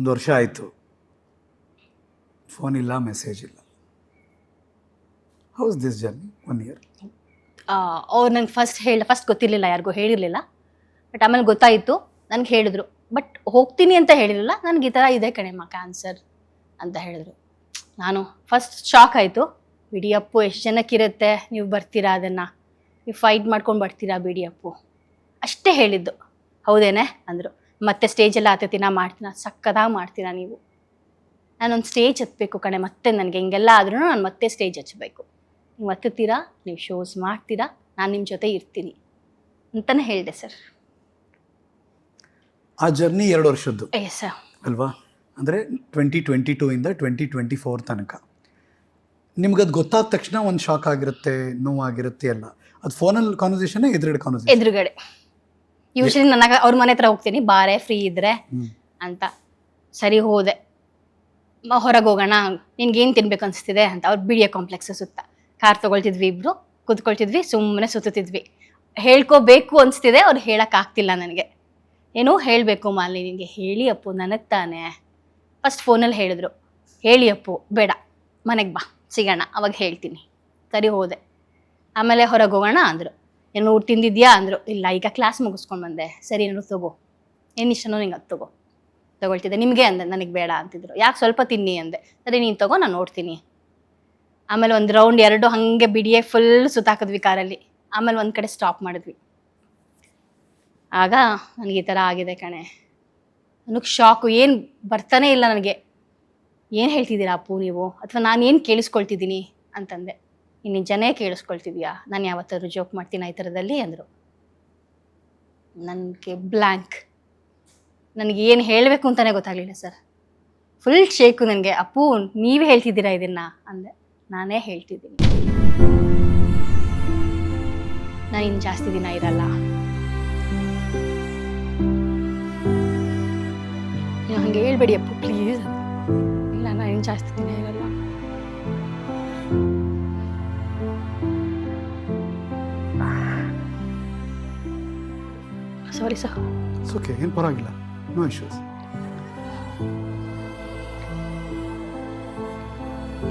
ಒಂದು ವರ್ಷ ಆಯಿತು. ಫೋನ್ ಇಲ್ಲ, ಮೆಸೇಜ್ ಇಲ್ಲ. How's this journey one year ಅವ್ರು ನಂಗೆ ಫಸ್ಟ್ ಹೇಳ ಫಸ್ಟ್ ಗೊತ್ತಿರಲಿಲ್ಲ, ಯಾರಿಗೂ ಹೇಳಿರಲಿಲ್ಲ. ಬಟ್ ಆಮೇಲೆ ಗೊತ್ತಾಯಿತು, ನನಗೆ ಹೇಳಿದ್ರು. ಬಟ್ ಹೋಗ್ತೀನಿ ಅಂತ ಹೇಳಿರಲಿಲ್ಲ, ನನಗೆ ಈ ಥರ ಇದೆ ಕಣೆಮ್ಮ ಕ್ಯಾನ್ಸರ್ ಅಂತ ಹೇಳಿದ್ರು. ನಾನು ಫಸ್ಟ್ ಶಾಕ್ ಆಯಿತು. ಬಿಡಿ ಅಪ್ಪು, ಎಷ್ಟು ಜನಕ್ಕಿರುತ್ತೆ, ನೀವು ಬರ್ತೀರಾ ಅದನ್ನು? ನೀವು ಫೈಟ್ ಮಾಡ್ಕೊಂಡು ಬರ್ತೀರಾ ಬಿಡಿ ಅಪ್ಪು? ಅಷ್ಟೇ ಹೇಳಿದ್ದು. ಹೌದೇನೆ? ಅಂದರು. ಮತ್ತೆ ಸ್ಟೇಜೆಲ್ಲ ಹತ್ತತೀನ ಮಾಡ್ತೀನ ಸಕ್ಕದಾಗಿ ಮಾಡ್ತೀರಾ ನೀವು. ನಾನೊಂದು ಸ್ಟೇಜ್ ಹತ್ತಬೇಕು ಕಣೆ ಮತ್ತೆ ನನಗೆ ಹಿಂಗೆಲ್ಲ ಆದ್ರೂ ನಾನು ಮತ್ತೆ ಸ್ಟೇಜ್ ಹಚ್ಚಬೇಕು ನೀವು ಹತ್ತುತ್ತೀರಾ ನೀವು ಶೋಸ್ ಮಾಡ್ತೀರಾ ನಾನು ನಿಮ್ಮ ಜೊತೆ ಇರ್ತೀನಿ ಅಂತಲೇ ಹೇಳಿದೆ ಸರ್ ಆ ಜರ್ನಿ ಎರಡು ವರ್ಷದ್ದು. ಎಸ್ ಸರ್ ಅಲ್ವಾ? ಅಂದರೆ ಟ್ವೆಂಟಿ ಟ್ವೆಂಟಿ ಟೂ ಇಂದ ಟ್ವೆಂಟಿ ಟ್ವೆಂಟಿ ಫೋರ್ ತನಕ. ನಿಮ್ಗದು ಅದು ಗೊತ್ತಾದ ತಕ್ಷಣ ಒಂದು ಶಾಕ್ ಆಗಿರುತ್ತೆ ನೋವಾಗಿರುತ್ತೆ ಎಲ್ಲ. ಅದು ಫೋನಲ್ಲಿ ಕಾನ್ವರ್ಸೇಷನ್ ಎದುರುಗಡೆ ಕಾನ್ವರ್ಸೇಷನ್ ಎದುರುಗಡೆ. ಯೂಶಲಿ ನನ್ನ ಅವ್ರ ಮನೆ ಹತ್ರ ಹೋಗ್ತೀನಿ ಬಾರೆ ಫ್ರೀ ಇದ್ರೆ ಅಂತ. ಸರಿ ಹೋದೆ. ಹೊರಗೆ ಹೋಗೋಣ ನಿನ್ಗೇನು ತಿನ್ಬೇಕು ಅನಿಸ್ತಿದೆ ಅಂತ ಅವ್ರು ಬಿಡಿಯ ಕಾಂಪ್ಲೆಕ್ಸ್ ಸುತ್ತ. ಕಾರ್ ತಗೊಳ್ತಿದ್ವಿ ಇಬ್ರು ಕುತ್ಕೊಳ್ತಿದ್ವಿ ಸುಮ್ಮನೆ ಸುತ್ತುತ್ತಿದ್ವಿ. ಹೇಳ್ಕೋಬೇಕು ಅನಿಸ್ತಿದೆ ಅವ್ರು ಹೇಳೋಕ್ಕಾಗ್ತಿಲ್ಲ ನನಗೆ. ಏನೋ ಹೇಳಬೇಕು ಮಾಲಿ ನಿನಗೆ ಹೇಳಿ ಅಪ್ಪು ನನಗೆ ತಾನೇ. ಫಸ್ಟ್ ಫೋನಲ್ಲಿ ಹೇಳಿದ್ರು. ಹೇಳಿ ಅಪ್ಪು ಬೇಡ ಮನೆಗೆ ಬಾ ಸಿಗೋಣ ಅವಾಗ ಹೇಳ್ತೀನಿ. ಸರಿ ಹೋದೆ. ಆಮೇಲೆ ಹೊರಗೆ ಹೋಗೋಣ ಅಂದರು. ಏನು ತಿಂದಿದ್ಯಾ? ಅಂದರು, ಇಲ್ಲ, ಈಗ ಕ್ಲಾಸ್ ಮುಗಿಸ್ಕೊಂಡು ಬಂದೆ. ಸರಿ ಏನಾದ್ರು ತಗೋ. ಏನು ಇಷ್ಟನೋ ನಿಂಗೆ ಅದು ತಗೋ. ತಗೊಳ್ತಿದ್ದೆ. ನಿಮಗೆ ಅಂದೆ, ನನಗೆ ಬೇಡ ಅಂತಿದ್ರು. ಯಾಕೆ ಸ್ವಲ್ಪ ತಿನ್ನಿ ಅಂದೆ. ಸರಿ, ನೀನು ತಗೋ, ನಾನು ನೋಡ್ತೀನಿ. ಆಮೇಲೆ ಒಂದು ರೌಂಡ್ ಎರಡು ಹಾಗೆ ಬಿಡಿಯೇ ಫುಲ್ ಸುತ್ತಾಕಿದ್ವಿ ಕಾರಲ್ಲಿ. ಆಮೇಲೆ ಒಂದು ಕಡೆ ಸ್ಟಾಪ್ ಮಾಡಿದ್ವಿ. ಆಗ ನನಗೆ ಈ ಥರ ಆಗಿದೆ ಕಣೆ. ನನಗೆ ಶಾಕು ಏನು ಬರ್ತಾನೆ ಇಲ್ಲ ನನಗೆ. ಏನು ಹೇಳ್ತಿದ್ದೀರಾ ಅಪ್ಪು ನೀವು? ಅಥವಾ ನಾನು ಏನು ಕೇಳಿಸ್ಕೊಳ್ತಿದ್ದೀನಿ? ಅಂತಂದೆ. ನೀನು ಜನೇ ಕೇಳಿಸ್ಕೊಳ್ತಿದ್ಯಾ? ನಾನು ಯಾವತ್ತಾದ್ರು ಜೋಕ್ ಮಾಡ್ತೀನಿ ಈ ಥರದಲ್ಲಿ ಅಂದರು. ನನಗೆ ಬ್ಲ್ಯಾಂಕ್ ನನಗೆ ಏನು ಹೇಳಬೇಕು ಅಂತಲೇ ಗೊತ್ತಾಗಲಿಲ್ಲ ಸರ್. ಫುಲ್ ಶೇಕು ನನಗೆ. ಅಪ್ಪು, ನೀವೇ ಹೇಳ್ತಿದ್ದೀರಾ ಇದನ್ನ? ಅಂದೆ. ನಾನೇ ಹೇಳ್ತಿದ್ದೀನಿ. ನಾನು ಇನ್ನು ಜಾಸ್ತಿ ದಿನ ಇರಲ್ಲ. ನೀವು ಹಂಗೆ ಹೇಳ್ಬೇಡಿ ಅಪ್ಪು ಪ್ಲೀಸ್ ಇಲ್ಲ, ನಾನು ಇನ್ನು ಜಾಸ್ತಿ ದಿನ ಇರಲ್ಲ. Sorry sir. ಇಟ್ಸ್ ಓಕೆ ಏನು ಪರವಾಗಿಲ್ಲ. ನೋ ಇಶ್ಯೂಸ್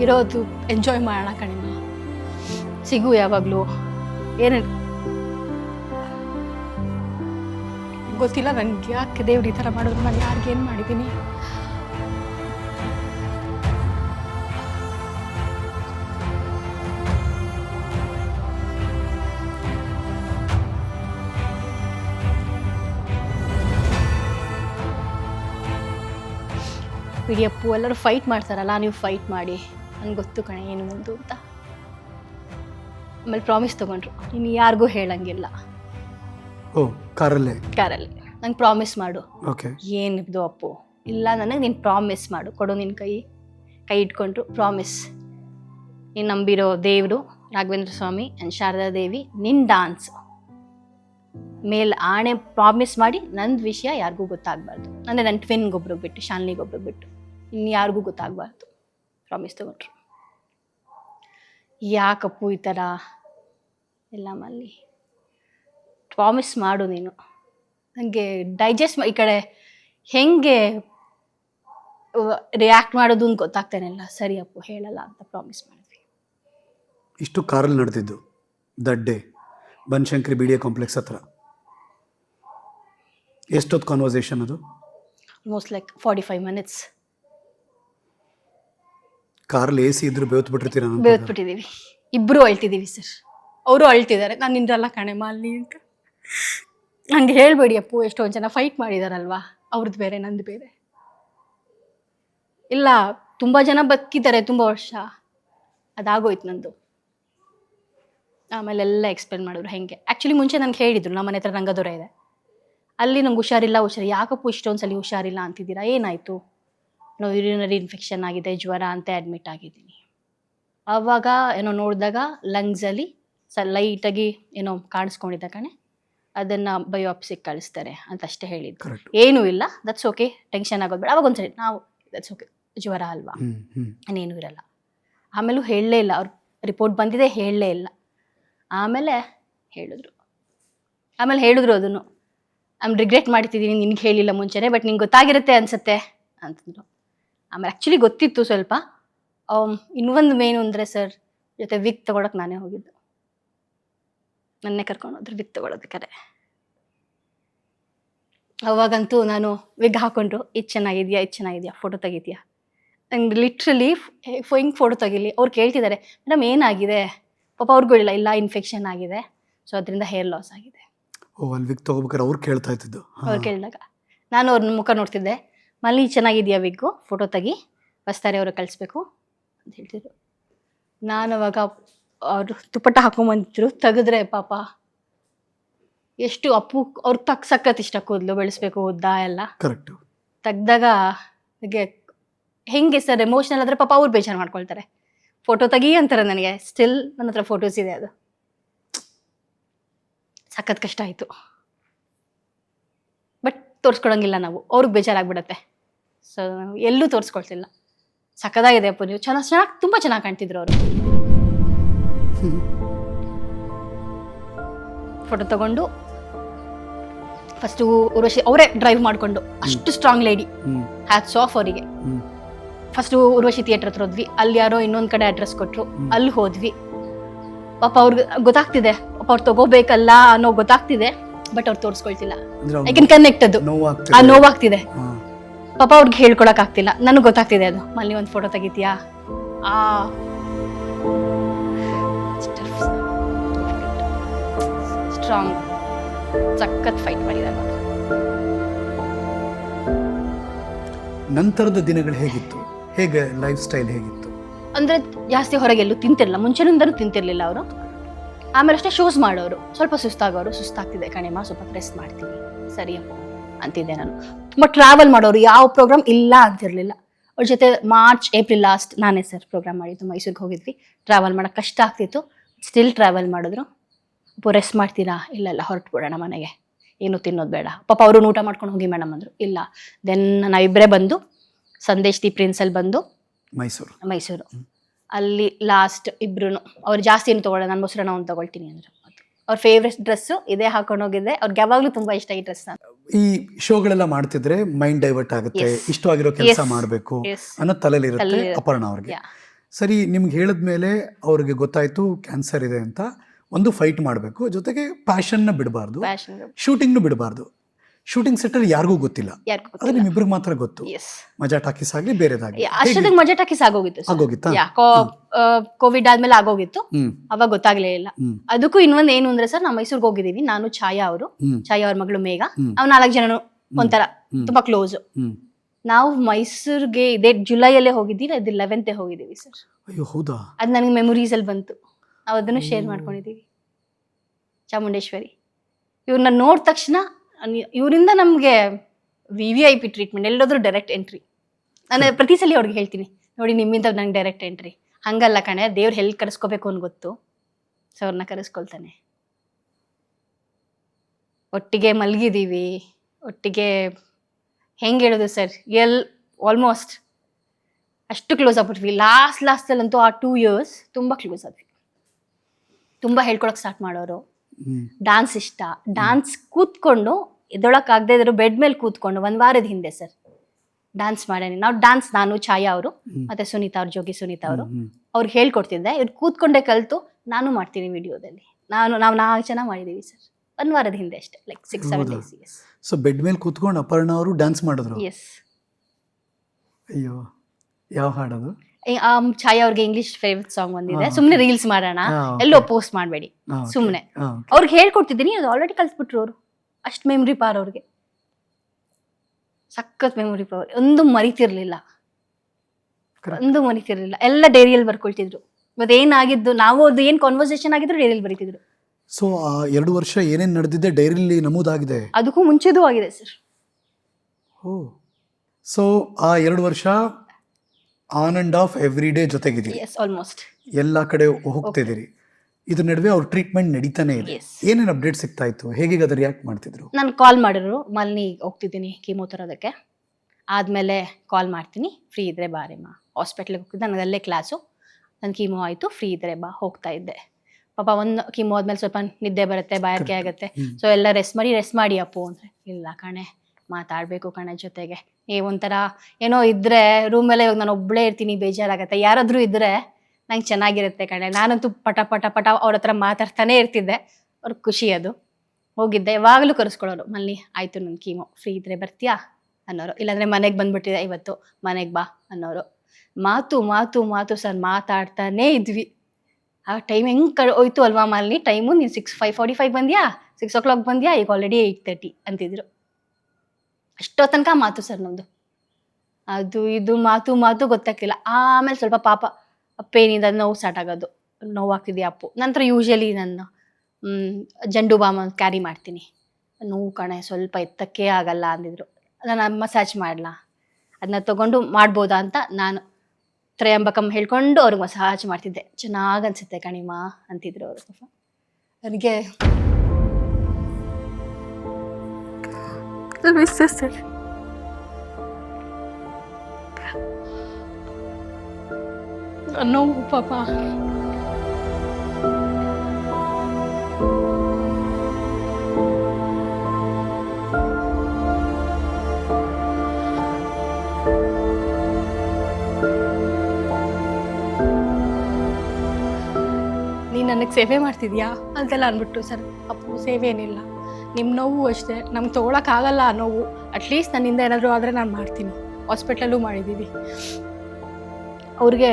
ಇರೋದು ಎಂಜಾಯ್ ಮಾಡೋಣ ಕಣಿಮ ಸಿಗು ಯಾವಾಗಲೂ. ಏನು ಗೊತ್ತಿಲ್ಲ ನನಗೆ ಯಾಕೆ ದೇವ್ರು ಈ ಥರ ಮಾಡಿದ್ರು ನಾನು ಯಾರಿಗೇನು ಮಾಡಿದ್ದೀನಿ. ಬಿಡಿ ಅಪ್ಪು ಎಲ್ಲರೂ ಫೈಟ್ ಮಾಡ್ತಾರಲ್ಲ ನೀವು ಫೈಟ್ ಮಾಡಿ. ನನಗೆ ಗೊತ್ತು ಕಣೆ ಏನು ಮುಂದು ಅಂತ. ಆಮೇಲೆ ಪ್ರಾಮಿಸ್ ತೊಗೊಂಡ್ರು. ನೀನು ಯಾರಿಗೂ ಹೇಳಂಗಿಲ್ಲ. ಓ ಕಾರಲ್ಲೇ? ಕಾರಲ್ಲಿ. ನಂಗೆ ಪ್ರಾಮಿಸ್ ಮಾಡು. ಓಕೆ ಏನಿದು ಅಪ್ಪು? ಇಲ್ಲ ನನಗೆ ನೀನು ಪ್ರಾಮಿಸ್ ಮಾಡು. ಕೊಡು ನಿನ್ನ ಕೈ. ಕೈ ಇಟ್ಕೊಂಡ್ರು ಪ್ರಾಮಿಸ್ ನೀನು ನಂಬಿರೋ ದೇವರು ರಾಘವೇಂದ್ರ ಸ್ವಾಮಿ ಆ್ಯಂಡ್ ಶಾರದಾ ದೇವಿ ನಿನ್ನ ಡಾನ್ಸ್ ಮೇಲೆ ಆಣೆ ಪ್ರಾಮಿಸ್ ಮಾಡಿ ನಂದು ವಿಷಯ ಯಾರಿಗೂ ಗೊತ್ತಾಗಬಾರ್ದು. ಅಂದರೆ ನನ್ನ ಟ್ವಿನ್ಗೊಬ್ರಿಗೆ ಬಿಟ್ಟು ಶಾಲಿನಿಗೊಬ್ರಿಗೆ ಬಿಟ್ಟು. ಇನ್ನು ಯಾರಿಗೂ ಗೊತ್ತಾಗಬಾರ್ದು. ಪ್ರಾಮಿಸ್ ತಗೊಂಡ್ರು. ಯಾಕಪ್ಪು ಈ ಥರ? ಎಲ್ಲ ಮಲ್ಲಿ. ಪ್ರಾಮಿಸ್ ಮಾಡು ನೀನು. ನನಗೆ ಡೈಜೆಸ್ಟ್ ಈ ಕಡೆ ಹೆಂಗೆ ರಿಯಾಕ್ಟ್ ಮಾಡೋದು ಅಂತ ಗೊತ್ತಾಗ್ತಾನೆಲ್ಲ ಸರಿ ಅಪ್ಪು ಹೇಳಲ್ಲ ಅಂತ ಪ್ರಾಮಿಸ್ ಮಾಡಿದ್ವಿ. ಇಷ್ಟು ಕಾರಲ್ಲಿ ನಡೆದಿದ್ದು ದಡ್ಡೆ Banashankari B D A complex ಹತ್ರ. ಎಷ್ಟೊತ್ತು ಕಾನ್ವರ್ಸೇಷನ್ ಅದು? Almost like forty five minutes ಕಾರಲ್ಲಿ ಎ ಸಿ ಇದ್ರು ಬೇವತ್ತು ಬಿಟ್ಟಿರ್ತೀರ ಇಬ್ಬರು ಅಳ್ತಿದ್ದೀವಿ ಸರ್ ಅವರು ಅಳ್ತಿದ್ದಾರೆ. ನಾನು ನಿಂದ್ರಲ್ಲ ಕಣೆ ಮಾಲಿ ಅಂತ. ಹಂಗೆ ಹೇಳ್ಬೇಡಿ ಅಪ್ಪು, ಎಷ್ಟೊಂದು ಜನ ಫೈಟ್ ಮಾಡಿದಾರಲ್ವಾ? ಅವ್ರದ್ದು ಬೇರೆ, ನಂದು ಬೇರೆ. ಇಲ್ಲ, ತುಂಬ ಜನ ಬದುಕಿದ್ದಾರೆ ತುಂಬ ವರ್ಷ. ಅದಾಗೋಯ್ತು ನಂದು. ಆಮೇಲೆ ಎಲ್ಲ ಎಕ್ಸ್ಪ್ಲೇನ್ ಮಾಡಿದ್ರು ಹೆಂಗೆ. ಆ್ಯಕ್ಚುಲಿ ಮುಂಚೆ ನನಗೆ ಹೇಳಿದ್ರು, ನಮ್ಮ ಮನೆ ಹತ್ರ ರಂಗದೊರೆ ಇದೆ. ಅಲ್ಲಿ ನಂಗೆ ಹುಷಾರಿಲ್ಲ, ಹುಷಾರಿ. ಯಾಕಪ್ಪು ಇಷ್ಟೊಂದು ಸಲ ಹುಷಾರಿಲ್ಲ ಅಂತಿದ್ದೀರಾ? ಏನಾಯಿತು? ನಾವು ಯೂರಿನರಿ ಇನ್ಫೆಕ್ಷನ್ ಆಗಿದೆ ಜ್ವರ ಅಂತ ಅಡ್ಮಿಟ್ ಆಗಿದ್ದೀನಿ. ಆವಾಗ ಏನೋ ನೋಡಿದಾಗ ಲಂಗ್ಸಲ್ಲಿ ಸ ಲೈಟಾಗಿ ಏನೋ ಕಾಣಿಸ್ಕೊಂಡಿದ್ದ ಕಣೆ. ಅದನ್ನು ಬಯೋಪ್ಸಿಗೆ ಕಳಿಸ್ತಾರೆ ಅಂತ ಅಷ್ಟೇ ಹೇಳಿದ್ದು. ಏನೂ ಇಲ್ಲ ದಟ್ಸ್ ಓಕೆ ಟೆನ್ಷನ್ ಆಗೋದು ಬೇಡ. ಅವಾಗ ಒಂದ್ಸರಿ ನಾವು ದಟ್ಸ್ ಓಕೆ ಜ್ವರ ಅಲ್ವಾ? ಇನ್ನೇನು ಇರಲ್ಲ. ಆಮೇಲೂ ಹೇಳಲೇ ಇಲ್ಲ ಅವ್ರು ರಿಪೋರ್ಟ್ ಬಂದಿದೆ ಹೇಳಲೇ ಇಲ್ಲ. ಆಮೇಲೆ ಹೇಳಿದ್ರು. ಆಮೇಲೆ ಹೇಳಿದ್ರು ಅದನ್ನು. ಆಮ್ ರಿಗ್ರೆಟ್ ಮಾಡ್ತಿದ್ದೀನಿ ನಿನ್ಗೆ ಹೇಳಿಲ್ಲ ಮುಂಚೆನೇ ಬಟ್ ನಿಂಗೆ ಗೊತ್ತಾಗಿರುತ್ತೆ ಅನ್ಸುತ್ತೆ ಅಂತಂದ್ರು. ಆಮೇಲೆ ಆ್ಯಕ್ಚುಲಿ ಗೊತ್ತಿತ್ತು ಸ್ವಲ್ಪ. ಇನ್ನೊಂದು ಮೇನು ಅಂದರೆ ಸರ್ ಜೊತೆ ವಿಗ್ ತೊಗೊಳಕ್ಕೆ ನಾನೇ ಹೋಗಿದ್ದು. ನನ್ನೇ ಕರ್ಕೊಂಡು ಹೋದ್ರು ವಿಗ್ ತೊಗೊಳೋದಕ್ಕಾರೆ ಅವಾಗಂತೂ ನಾನು ವಿಗ್ ಹಾಕೊಂಡ್ರು ಇದು ಚೆನ್ನಾಗಿದೆಯಾ ಇದು ಚೆನ್ನಾಗಿದೆಯಾ ಫೋಟೋ ತೆಗಿತೀಯಾ? ನಂಗೆ ಲಿಟ್ರಲಿ ಹಿಂಗೆ ಫೋಟೋ ತೆಗಿಲಿ. ಅವ್ರು ಕೇಳ್ತಿದ್ದಾರೆ ಮೇಡಮ್ ಏನಾಗಿದೆ? ಪಾಪ ಅವ್ರಿಗೂ ಇಲ್ಲ ಇಲ್ಲ ಇನ್ಫೆಕ್ಷನ್ ಆಗಿದೆ. ಸೊ ಅದರಿಂದ ಹೇರ್ ಲಾಸ್ ಆಗಿದೆ. ಓ ಅಲ್ಲಿ ವಿಗ್ ತಗೋಬೇಕಾದ್ರೆ ಅವ್ರು ಕೇಳ್ತಾ ಇದ್ದಿದ್ದು. ಅವ್ರು ಕೇಳಿದಾಗ. ನಾನು ಅವ್ರನ್ನ ಮುಖ ನೋಡ್ತಿದ್ದೆ. ಮಲ್ಲಿ ಚೆನ್ನಾಗಿದೆಯಾ ವಿಗ್ಗು? ಫೋಟೋ ತೆಗಿ. ಬಸ್ತಾರೆ ಅವ್ರಿಗೆ ಕಳಿಸ್ಬೇಕು ಅಂತ ಹೇಳ್ತಿದ್ರು. ನಾನು ಅವಾಗ ಅವರು ತುಪ್ಪಟ್ಟ ಹಾಕೊಂಬಂದಿದ್ರು ತೆಗೆದ್ರೆ ಪಾಪ ಎಷ್ಟು ಅಪ್ಪು ಅವ್ರು ತಕ್ಕ ಸಖತ್ ಇಷ್ಟ ಕೂದಲು ಬೆಳೆಸ್ಬೇಕು ಉದ್ದ ಎಲ್ಲ. ಕರೆಕ್ಟ್ ತೆಗ್ದಾಗ ಹೀಗೆ ಹೆಂಗೆ ಸರ್ ಎಮೋಷನಲ್ ಆದರೆ ಪಾಪ ಅವ್ರು ಬೇಜಾರು ಮಾಡ್ಕೊಳ್ತಾರೆ. ಫೋಟೋ ತೆಗಿ ಅಂತಾರೆ ನನಗೆ. ಸ್ಟಿಲ್ ನನ್ನ ಹತ್ರ ಫೋಟೋಸ್ ಇದೆ ಅದು. ಸಖತ್ ಕಷ್ಟ ಆಯಿತು. ತೋರಿಸ್ಕೊಳಂಗಿಲ್ಲ ನಾವು. ಅವ್ರಿಗೆ ಬೇಜಾರಾಗ್ಬಿಡತ್ತೆ. ಸೊ ಎಲ್ಲೂ ತೋರಿಸ್ಕೊಳ್ತಿಲ್ಲ. ಸಕ್ಕದಾಗಿದೆ ಅಪ್ಪ ನೀವು. ಚೆನ್ನಾಗಿ ಚೆನ್ನಾಗಿ, ತುಂಬ ಚೆನ್ನಾಗಿ ಕಾಣ್ತಿದ್ರು ಅವರು. ಫೋಟೋ ತಗೊಂಡು ಫಸ್ಟು ಉರ್ವಶಿ ಅವರೇ ಡ್ರೈವ್ ಮಾಡಿಕೊಂಡು, ಅಷ್ಟು ಸ್ಟ್ರಾಂಗ್ ಲೇಡಿ ಹ್ಯಾಟ್ಸ್ ಆಫ್ ಅವರಿಗೆ. ಫಸ್ಟು ಉರ್ವಶಿ ಥಿಯೇಟರ್ ಹತ್ರ ಹೋದ್ವಿ. ಅಲ್ಲಿ ಯಾರೋ ಇನ್ನೊಂದು ಕಡೆ ಅಡ್ರೆಸ್ ಕೊಟ್ಟರು ಅಲ್ಲಿ ಹೋದ್ವಿ. ಪಾಪ ಅವ್ರಿಗೆ ಗೊತ್ತಾಗ್ತಿದೆ. ಪಾಪ ಅವ್ರು ತಗೋಬೇಕಲ್ಲ ಅನ್ನೋ ಗೊತ್ತಾಗ್ತಿದೆ. ಬಟ್ ಅವ್ರು ತೋರಿಸ್ಕೊಳ್ತಿಲ್ಲ. ಐ ಕ್ಯಾನ್ ಕನೆಕ್ಟ್ ಅದು ಆ ನೋವಾಗ್ತದೆ. ಪಾಪ ಅವ್ರಿಗೆ ಹೇಳ್ಕೊಳಕ್ ಆಗ್ತಿಲ್ಲ. ನನಗೆ ಗೊತ್ತಾಗ್ತಿದೆ ಅದು. ಮಲ್ಲಿ ಒಂದು ಫೋಟೋ ತೆಗಿತೀಯಾ? ಆ. ಸ್ಟ್ರಾಂಗ್ ಸಖತ್ ಫೈಟ್ ಮಾಡಿದಾಗ. ನಂತರದ ದಿನಗಳು ಹೇಗಿತ್ತು? ಹೇಗೆ ಲೈಫ್ ಸ್ಟೈಲ್ ಹೇಗಿತ್ತು? ಅಂದ್ರೆ ಜಾಸ್ತಿ ಹೊರಗೆ ಎಲ್ಲೂ ತಿಂತಿರಲಿಲ್ಲ. ಮುಂಚೆನಿಂದನೂ ತಿಂತಿರ್ಲಿಲ್ಲ ಅವರು. ಆಮೇಲೆ ಅಷ್ಟೇ ಶೂಸ್ ಮಾಡೋರು. ಸ್ವಲ್ಪ ಸುಸ್ತಾಗೋರು. ಸುಸ್ತಾಗ್ತಿದೆ ಕಣಿಮ ಸ್ವಲ್ಪ ರೆಸ್ಟ್ ಮಾಡ್ತೀನಿ. ಸರಿಯಪ್ಪ ಅಂತಿದ್ದೆ ನಾನು. ತುಂಬ ಟ್ರಾವೆಲ್ ಮಾಡೋರು. ಯಾವ ಪ್ರೋಗ್ರಾಮ್ ಇಲ್ಲ ಅಂತಿರಲಿಲ್ಲ. ಅವ್ರ ಜೊತೆ ಮಾರ್ಚ್ ಏಪ್ರಿಲ್ ಲಾಸ್ಟ್ ನಾನೇ ಸರ್ ಪ್ರೋಗ್ರಾಮ್ ಮಾಡಿದ್ದು. ಮೈಸೂರಿಗೆ ಹೋಗಿದ್ವಿ. ಟ್ರಾವೆಲ್ ಮಾಡೋಕ್ಕೆ ಕಷ್ಟ ಆಗ್ತಿತ್ತು. ಸ್ಟಿಲ್ ಟ್ರಾವೆಲ್ ಮಾಡಿದ್ರು. ಅಪ್ಪ ರೆಸ್ಟ್ ಮಾಡ್ತೀರಾ? ಇಲ್ಲ ಇಲ್ಲ. ಹೊರಟು ಬಿಡೋಣ ಮನೆಗೆ. ಏನು ತಿನ್ನೋದು ಬೇಡ. ಪಾಪ ಅವರು ಊಟ ಮಾಡ್ಕೊಂಡು ಹೋಗಿ ಮೇಡಮ್ ಅಂದರು. ಇಲ್ಲ. ದೆನ್ ನಾವಿಬ್ಬರೇ ಬಂದು ಸಂದೇಶ್ ದಿ ಪ್ರಿನ್ಸಲ್ಲಿ ಬಂದು ಮೈಸೂರು. ಮೈಸೂರು. ಅಲ್ಲಿ ಲಾಸ್ಟ್ ಇಬ್ರು ಅವ್ರು ಜಾಸ್ತಿ ಏನು ತಗೊಳ್ಳೋ ನಾನು ಮೊಸರನ್ನ ಒಂದು ತಗೊಳ್ತೀನಿ ಅಂದ್ರೆ ಅವ್ರ ಫೇವ್ರೆಟ್ ಡ್ರೆಸ್ಸು ಇದೇ ಹಾಕೊಂಡು ಹೋಗಿದ್ದೆ ಅವ್ರಿಗೆ ಯಾವಾಗಲೂ ತುಂಬಾ ಇಷ್ಟ ಈ ಡ್ರೆಸ್ ಈ ಶೋಗಳೆಲ್ಲ ಮಾಡ್ತಿದ್ರೆ ಮೈಂಡ್ ಡೈವರ್ಟ್ ಆಗುತ್ತೆ. ಇಷ್ಟವಾಗಿರೋ ಕೆಲಸ. ಮಾಡಬೇಕು. ಅನ್ನೋ ತಲೆಯಲ್ಲಿ ಇರುತ್ತೆ. ಅಪರ್ಣ ಅವ್ರಿಗೆ. ಸರಿ ನಿಮ್ಗೆ ಹೇಳಿದ್ಮೇಲೆ ಅವ್ರಿಗೆ ಗೊತ್ತಾಯ್ತು ಕ್ಯಾನ್ಸರ್ ಇದೆ ಅಂತ ಒಂದು ಫೈಟ್ ಮಾಡಬೇಕು ಜೊತೆಗೆ ಪ್ಯಾಷನ್ನ ಬಿಡಬಾರ್ದು ಶೂಟಿಂಗ್ ಶೂಟಿಂಗ್ನು ಬಿಡಬಾರ್ದು ಶೂಟಿಂಗ್ ಸೆಟ್ಟಲ್ಲಿ ಯಾರಿಗೂ ಗೊತ್ತಿಲ್ಲ. ಅದು ನಿಮ್ಮಿಬ್ರಿಗೆ ಮಾತ್ರ ಗೊತ್ತು. ಮಜಾ ಟಾಕೀಸ್ ಆಗಲಿ ಬೇರೆದಾಗಲಿ. ಅಷ್ಟೊತ್ತಿಗೆ ಮಜಾ ಟಾಕೀಸ್ ಆಗೋಗಿತ್ತು ಆಗೋಗಿತ್ತು? ಆಗೋಗಿತ್ತಾ ಯಾ ಕೋವಿಡ್ ಆದ್ಮೇಲೆ ಆಗೋಗಿತ್ತು. ಅವಾಗ ಗೊತ್ತಾಗ್ಲೇ ಇಲ್ಲ. ಅದಕ್ಕೂ ಇನ್ನೊಂದ್ ಏನು ಅಂದ್ರೆ ಸರ್ ನಾವು ಮೈಸೂರ್ಗೆ ಹೋಗಿದೀವಿ. ನಾನು ಛಾಯಾ ಅವರು. ಛಾಯಾ ಅವ್ರ ಮಗಳು ಮೇಘ. ಅವ್ ನಾಲ್ಕು ಜನನು ಒಂಥರ ತುಂಬಾ ಕ್ಲೋಸ್ ನಾವು ಮೈಸೂರಿಗೆ ಇದೇ ಜುಲೈಯಲ್ಲೇ ಹೋಗಿದ್ದೀವಿ ಅದು ಲೆವೆಂತ್ ಹೋಗಿದ್ದೀವಿ ಸರ್. ಅಯ್ಯೋ ಹೌದಾ? ಅದು ನನಗೆ ಮೆಮೊರೀಸ್ ಅಲ್ಲಿ ಬಂತು. ನಾವು ಅದನ್ನು ಶೇರ್ ಮಾಡ್ಕೊಂಡಿದ್ದೀವಿ ಚಾಮುಂಡೇಶ್ವರಿ. ಇವ್ರನ್ನ ನೋಡಿದ ತಕ್ಷಣ ಇವರಿಂದ ನಮಗೆ V V I P treatment ಎಲ್ಲೋದ್ರೂ direct entry ನಾನು ಪ್ರತಿ ಸಲ ಅವ್ರಿಗೆ ಹೇಳ್ತೀನಿ ನೋಡಿ ನಿಮ್ಮಿಂದ ನಂಗೆ ಡೈರೆಕ್ಟ್ ಎಂಟ್ರಿ ಹಂಗಲ್ಲ ಕಣೆ ದೇವ್ರು ಹೆಲ್ ಕರೆಸ್ಕೋಬೇಕು ಅಂತ ಗೊತ್ತು. ಸೊ ಅವ್ರನ್ನ ಕರೆಸ್ಕೊಳ್ತಾನೆ. ಒಟ್ಟಿಗೆ ಮಲಗಿದ್ದೀವಿ ಒಟ್ಟಿಗೆ ಹೆಂಗೆ ಹೇಳೋದು ಸರ್ ಎಲ್ ಆಲ್ಮೋಸ್ಟ್ ಅಷ್ಟು ಕ್ಲೋಸ್ ಆಗ್ಬಿಟ್ವಿ. ಲಾಸ್ಟ್ ಲಾಸ್ಟಲ್ಲಂತೂ ಆ ಟೂ ಇಯರ್ಸ್ ತುಂಬ ಕ್ಲೋಸ್ ಆದ್ವಿ. ತುಂಬ ಹೇಳ್ಕೊಳಕ್ಕೆ ಸ್ಟಾರ್ಟ್ ಮಾಡೋರು. ಡ್ಯಾನ್ಸ್ ಡಾನ್ಸ್ ಇಷ್ಟ. ಡಾನ್ಸ್ ಕೂತ್ಕೊಂಡು ಎದ್ದೊಳಕ್ ಆಗದೆ ಇದ್ರು ಬೆಡ್ ಮೇಲೆ ಕೂತ್ಕೊಂಡು ಒಂದ್ ವಾರದ ಹಿಂದೆ ಸರ್ ಡಾನ್ಸ್ ಮಾಡೇನಿ. ನಾವು ಡಾನ್ಸ್ ನಾನು ಛಾಯಾ ಅವರು ಮತ್ತೆ ಸುನೀತಾ ಅವ್ರು ಜೋಗಿ ಸುನೀತಾ ಅವರು. ಅವ್ರಿಗೆ ಹೇಳ್ಕೊಡ್ತಿದ್ದೆ. ಇವ್ರು ಕೂತ್ಕೊಂಡೇ ಕಲ್ತು ನಾನು ಮಾಡ್ತೀನಿ ವಿಡಿಯೋದಲ್ಲಿ. ನಾನು ನಾವು ನಾಲ್ಕು ಜನ ಮಾಡಿದೀವಿ ಸರ್. ಒಂದ್ ವಾರದ ಹಿಂದೆ ಅಷ್ಟೇ like six seven? Days yes so bed ಮೇಲೆ ಕೂತ್ಕೊಂಡು ಅಪರ್ಣ ಅವರು ಡ್ಯಾನ್ಸ್ ಮಾಡಿದ್ರು? ಎಸ್ ಅಯ್ಯೋ ಯಾವ ಹಾಡದು ಛಾಯಾ ಅವ್ರಿಗೆ ಇಂಗ್ಲಿಷ್ ಫೇವ್ರೆಟ್ ಸಾಂಗ್ ಒಂದಿದೆ. ಹಾ, ಸುಮ್ಮನೆ ರೀಲ್ಸ್ ಮಾಡೋಣ. ಎಲ್ಲೋ ಪೋಸ್ಟ್ ಮಾಡಬೇಡಿ. ಸುಮ್ಮನೆ. ಅವ್ರಿಗೆ ಹೇಳ್ಕೊಡ್ತಿದ್ದೀನಿ ಅದು ಆಲ್ರೆಡಿ ಕಲ್ತ್ಬಿಟ್ರು ಅವರು. ಅಷ್ಟು ಮೆಮ್ರಿ ಪಾರ್ ಅವ್ರಿಗೆ. ಸಖತ್ ಮೆಮೊರಿ ಪವರ್ ಒಂದು ಮರಿತಿರ್ಲಿಲ್ಲ. ಒಂದು ಮರಿತಿರ್ಲಿಲ್ಲ. ಎಲ್ಲ ಡೈರಿಯಲ್ಲಿ ಬರ್ಕೊಳ್ತಿದ್ರು. ಮತ್ತೆ ಏನಾಗಿದ್ದು ನಾವು ಅದು ಏನು ಕಾನ್ವರ್ಸೇಷನ್ ಆಗಿದ್ರು ಡೈರಿಯಲ್ಲಿ ಬರೀತಿದ್ರು. ಸೊ ಆ ಎರಡು ವರ್ಷ ಏನೇನು ನಡೆದಿದೆ ಡೈರಿಲಿ ನಮೂದಾಗಿದೆ? ಅದಕ್ಕೂ ಮುಂಚೆದೂ ಆಗಿದೆ ಸರ್. ಓ. ಸೊ ಆ ಎರಡು ವರ್ಷ on and off every day ಜೊತೆಗಿದ್ದೀರಿ? Yes almost ಎಲ್ಲ ಕಡೆ ಹೋಗ್ತಿದ್ದೀರಿ. ಇದ್ರ ನಡುವೆ ಅವ್ರ ಟ್ರೀಟ್ಮೆಂಟ್ ನಡೀತಾನೆ ಇದೆ. ಏನೇನು ಅಪ್ಡೇಟ್ ಸಿಗ್ತಾ ಇತ್ತು? ಹೇಗೆ ಅದು ರಿಯಾಕ್ಟ್ ಮಾಡ್ತಿದ್ರು? ನಾನು ಕಾಲ್ ಮಾಡಿದ್ರು ಮಲ್ನಿ ಹೋಗ್ತಿದ್ದೀನಿ ಕೀಮೋ ತರೋದಕ್ಕೆ. ಆದಮೇಲೆ ಕಾಲ್ ಮಾಡ್ತೀನಿ ಫ್ರೀ ಇದ್ರೆ ಬಾರೇಮ್ಮ ಹಾಸ್ಪಿಟ್ಲಿಗೆ ಹೋಗ್ತಿದ್ದೆ ನನಗೆ ಅಲ್ಲೇ ಕ್ಲಾಸು ನನ್ನ ಕೀಮೋ ಆಯಿತು ಫ್ರೀ ಇದ್ರೆ ಬಾ ಹೋಗ್ತಾ ಇದ್ದೆ. ಪಾಪ ಒಂದು ಕೀಮೋ ಆದ್ಮೇಲೆ ಸ್ವಲ್ಪ ನಿದ್ದೆ ಬರುತ್ತೆ ಬಾಯಾರಿಕೆ ಆಗುತ್ತೆ. ಹ್ಮ್. ಸೊ ಎಲ್ಲ ರೆಸ್ಟ್ ಮಾಡಿ ರೆಸ್ಟ್ ಮಾಡಿ ಅಪ್ಪು ಅಂದರೆ ಇಲ್ಲ ಕಣೆ ಮಾತಾಡಬೇಕು ಕಣೆ ಜೊತೆಗೆ. ಏ ಒಂಥರ ಏನೋ ಇದ್ದರೆ ರೂಮಲ್ಲೇ ಇವಾಗ ನಾನು ಒಬ್ಬಳೇ ಇರ್ತೀನಿ ಬೇಜಾರಾಗತ್ತೆ. ಯಾರಾದರೂ ಇದ್ರೆ ನಂಗೆ ಚೆನ್ನಾಗಿರುತ್ತೆ ಕಣೆ. ನಾನಂತೂ ಪಟ ಪಟ ಪಟ ಅವ್ರ ಹತ್ರ ಮಾತಾಡ್ತಾನೆ ಇರ್ತಿದ್ದೆ. ಅವ್ರ ಖುಷಿ ಅದು. ಹೋಗಿದ್ದೆ. ಯಾವಾಗಲೂ ಕರೆಸ್ಕೊಳ್ಳೋರು. ಮಲ್ಲಿ, ಆಯಿತು ನನ್ನ ಕೀಮೋ. ಫ್ರೀ ಇದ್ರೆ ಬರ್ತೀಯಾ? ಅನ್ನೋರು. ಇಲ್ಲಾಂದರೆ ಮನೆಗೆ ಬಂದ್ಬಿಟ್ಟಿದೆ ಇವತ್ತು. ಮನೆಗೆ ಬಾ ಅನ್ನೋರು. ಮಾತು ಮಾತು ಮಾತು ಸರ್ ಮಾತಾಡ್ತಾನೇ ಇದ್ವಿ. ಆ ಟೈಮ್ ಹೆಂಗೆ ಕ, ಹೋಯ್ತು ಅಲ್ವಾ ಮಲ್ಲಿ? ಟೈಮು ನೀನು ಸಿಕ್ಸ್ ಫೈವ್ ಫಾರ್ಟಿ ಫೈವ್ ಬಂದ್ಯಾ? ಸಿಕ್ಸ್ ಓ ಕ್ಲಾಕ್ ಬಂದ್ಯಾ? ಈಗ ಆಲ್ರೆಡಿ ಏಯ್ಟ್ ತರ್ಟಿ ಅಂತಿದ್ರು. ಅಷ್ಟೋ ತನಕ ಮಾತು ಸರ್ ನಮ್ಮದು ಅದು, ಇದು, ಮಾತು ಮಾತು ಗೊತ್ತಾಗ್ತಿಲ್ಲ. ಆಮೇಲೆ ಸ್ವಲ್ಪ ಪಾಪ ಪೇನಿಂದ ನೋವು ಸ್ಟಾರ್ಟ್ ಆಗೋದು. ನೋವಾಗ್ತಿದೆ ಅಪ್ಪು. ನಂತರ ಯೂಶಲಿ ನಾನು ಜಂಡು ಬಾಮ ಕ್ಯಾರಿ ಮಾಡ್ತೀನಿ. ನೋವು ಕಣೆ, ಸ್ವಲ್ಪ ಎತ್ತಕ್ಕೆ ಆಗಲ್ಲ ಅಂದಿದ್ರು. ನಾನು ಮಸಾಜ್ ಮಾಡಲಾ? ಅದನ್ನ ತಗೊಂಡು ಮಾಡ್ಬೋದಾ ಅಂತ ನಾನು ತ್ರಯಂಬಕಂ ಹೇಳ್ಕೊಂಡು ಅವ್ರಿಗೆ ಮಸಾಜ್ ಮಾಡ್ತಿದ್ದೆ. ಚೆನ್ನಾಗಿ ಅನ್ಸುತ್ತೆ ಕಣಿಮ ಅಂತಿದ್ರು ಅವರು ನನಗೆ ನೋವು ಪಾಪ. ನೀನು ನನಗೆ ಸೇವೆ ಮಾಡ್ತಿದ್ಯಾ? ಅಂತೆಲ್ಲ ಅಂದ್ಬಿಟ್ಟು ಸರ್. ಅಪ್ಪು, ಸೇವೆ ಏನಿಲ್ಲ. ನಿಮ್ಮ ನೋವು ಅಷ್ಟೇ. ನಮ್ಗೆ ತೊಗೊಳಕ್ಕಾಗಲ್ಲ ಆ ನೋವು. ಅಟ್ಲೀಸ್ಟ್ ನನ್ನಿಂದ ಏನಾದರೂ ಆದರೆ ನಾನು ಮಾಡ್ತೀನಿ. ಹಾಸ್ಪಿಟ್ಲಲ್ಲೂ ಮಾಡಿದ್ದೀವಿ ಅವ್ರಿಗೆ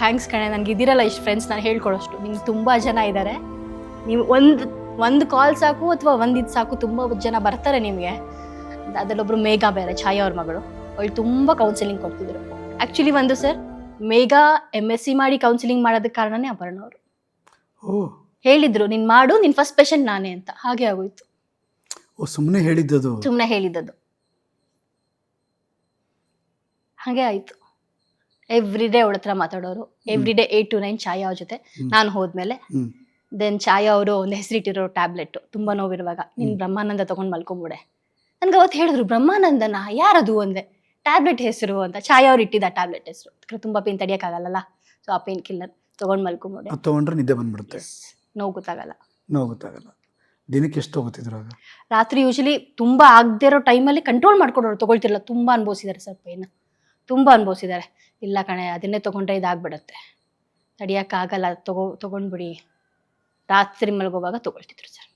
ಥ್ಯಾಂಕ್ಸ್ ಕಣೆ ನನಗೆ ಇದಿರಲ್ಲ ಇಷ್ಟು ಫ್ರೆಂಡ್ಸ್ ನಾನು ಹೇಳ್ಕೊಳ್ಳೋಷ್ಟು ನಿಮ್ಗೆ ತುಂಬ ಜನ ಇದ್ದಾರೆ ನೀವು ಒಂದು ಒಂದು ಕಾಲ್ ಸಾಕು ಅಥವಾ ಒಂದು ಇದು ಸಾಕು ತುಂಬ ಜನ ಬರ್ತಾರೆ ನಿಮಗೆ. ಅದರಲ್ಲೊಬ್ರು ಮೇಘಾ ಬೇರೆ ಛಾಯಾ ಅವ್ರ ಮಗಳು. ಅವಳು ತುಂಬ ಕೌನ್ಸಿಲಿಂಗ್ ಕೊಡ್ತಿದ್ರು. ಆ್ಯಕ್ಚುಲಿ ಒಂದು sir Megha M S C ಮಾಡಿ ಕೌನ್ಸಿಲಿಂಗ್ ಮಾಡೋದಕ್ಕೆ ಕಾರಣನೇ ಅಪರ್ಣ ಅವರು. ಹೇಳಿದ್ರು ನೀನ್ ಮಾಡು ನಿನ್ ಫಸ್ಟ್ ಪೇಷಂಟ್ ನಾನೇ ಅಂತ. ಹಾಗೆ ಆಗೋಯ್ತು. ಓ ಸುಮ್ಮನೆ ಹೇಳಿದ್ದದು. ಸುಮ್ಮನೆ ಹೇಳಿದ್ದದು ಹಾಗೆ ಆಯ್ತು. ಎವ್ರಿ ಡೇ ಅವಳ ಹತ್ರ ಮಾತಾಡೋರು every day eight to nine Chhaya ಅವ್ರ ಜೊತೆ. ನಾನು ಹೋದ್ಮೇಲೆ ದೆನ್ ಛಾಯಾ ಅವರು ಒಂದು ಹೆಸರಿಟ್ಟಿರೋ ಟ್ಯಾಬ್ಲೆಟ್ ತುಂಬಾ ನೋವಿರುವಾಗ ನಿನ್ ಬ್ರಹ್ಮಾನಂದ ತಗೊಂಡ್ ಮಲ್ಕೊಂಬಿಡೆ. ನನ್ಗೆ ಅವತ್ತು ಹೇಳಿದ್ರು ಬ್ರಹ್ಮಾನಂದನ? ಯಾರದು? ಅಂದೆ. ಟ್ಯಾಬ್ಲೆಟ್ ಹೆಸರು ಅಂತ. ಛಾಯಾ ಅವ್ರು ಇಟ್ಟಿದ್ದ ಟ್ಯಾಬ್ಲೆಟ್ ಹೆಸರು. ತುಂಬಾ ಪೇನ್ ತಡಿಯಕ್ಕಾಗಲ್ಲ ಸೊ ಆ ಪೇನ್ ಕಿಲ್ಲರ್ ತಗೊಂಡ್ ಮಲ್ಕೊಂಬಿಡೆ. ತಗೊಂಡ್ರೆ ನಿದ್ದೆ ಬಂದ್ಬಿಡುತ್ತೆ. ನೋವು ಗೊತ್ತಾಗಲ್ಲ. ನೋವು ಗೊತ್ತಾಗಲ್ಲ ದಿನಕ್ಕೆ ಎಷ್ಟು ತಗೋತಿದ್ರು ರಾತ್ರಿ ಯೂಶಲಿ ತುಂಬಾ ಆಗದೆ ಇರೋ ಟೈಮಲ್ಲಿ ಕಂಟ್ರೋಲ್ ಮಾಡ್ಕೊಡೋರು ತಗೊಳ್ತಿರಲ್ಲ ತುಂಬಾ ಅನುಭವಿಸಿದ್ದಾರೆ ಸರ್ ಪೇನ್ ತುಂಬಾ ಅನುಭವಿಸಿದ್ದಾರೆ. ಇಲ್ಲ ಕಣೆ ಅದನ್ನೇ ತೊಗೊಂಡ್ರೆ ಇದಾಗ್ಬಿಡತ್ತೆ. ತಡಿಯಕ್ಕಾಗಲ್ಲ ತಗೋ ತಗೊಂಡ್ಬಿಡಿ. ರಾತ್ರಿ ಮಲಗೋವಾಗ ತಗೊಳ್ತಿದ್ರು ಸರ್.